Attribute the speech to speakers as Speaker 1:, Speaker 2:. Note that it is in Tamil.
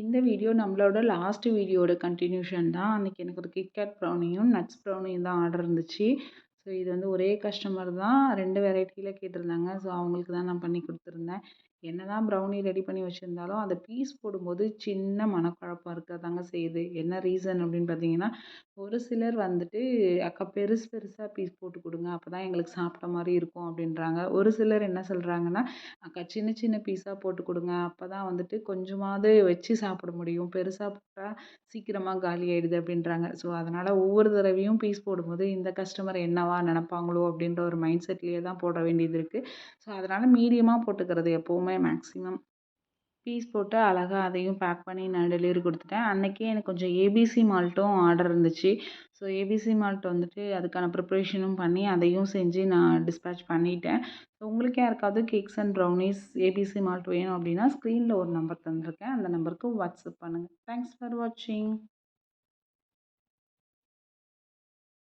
Speaker 1: இந்த வீடியோ நம்மளோட லாஸ்ட் வீடியோட கண்டினியூஷன் தான். அன்றைக்கி எனக்கு ஒரு கிட்கேட் ப்ரௌனியும் நட்ஸ் ப்ரௌனியும் தான் ஆர்டர் இருந்துச்சு. ஸோ இது வந்து ஒரே கஸ்டமர் தான். ரெண்டு வெரைட்டியில் கேட்டிருந்தாங்க. ஸோ அவங்களுக்கு தான் நான் பண்ணி கொடுத்துருந்தேன். என்ன தான் ப்ரௌனி ரெடி பண்ணி வச்சுருந்தாலும் அந்த பீஸ் போடும்போது சின்ன மனக்குழப்பம் இருக்க தாங்க செய்யுது. என்ன ரீசன் அப்படின்னு பார்த்தீங்கன்னா ஒரு சிலர் வந்துட்டு அக்கா பெருசு பெருசாக பீஸ் போட்டு கொடுங்க அப்போ தான் எங்களுக்கு சாப்பிட்ட மாதிரி இருக்கும் அப்படின்றாங்க. ஒரு சிலர் என்ன சொல்கிறாங்கன்னா அக்கா சின்ன சின்ன பீஸாக போட்டு கொடுங்க அப்போ தான் வந்துட்டு கொஞ்சமாவது வச்சு சாப்பிட முடியும். பெருசாக போட்டால் சீக்கிரமாக காலி ஆகிடுது அப்படின்றாங்க. ஸோ அதனால் ஒவ்வொரு தடவையும் பீஸ் போடும்போது இந்த கஸ்டமர் என்னவா நினப்பாங்களோ அப்படின்ற ஒரு மைண்ட் செட்லேயே தான் போட வேண்டியது இருக்குது ஸோ அதனால் மீடியமாக போட்டுக்கிறது எப்போவுமே மேக்ஸிமம் பீஸ் போட்டு அழகாக அதையும் பேக் பண்ணி நான் டெலிவரி கொடுத்துட்டேன். அன்றைக்கே எனக்கு கொஞ்சம் ஏபிசி மால்ட்டும் ஆர்டர் இருந்துச்சு. ஸோ ஏபிசி மால்ட் வந்துட்டு அதுக்கான ப்ரிப்ரேஷனும் பண்ணி அதையும் செஞ்சு நான் டிஸ்பேச் பண்ணிட்டேன். ஸோ உங்களுக்கு யாருக்காவது cakes and brownies ABC malt வேணும் அப்படின்னா ஸ்க்ரீனில் ஒரு நம்பர் தந்திருக்கேன். அந்த நம்பருக்கு வாட்ஸ்அப் பண்ணுங்கள் தேங்க்ஸ் ஃபார் வாட்சிங்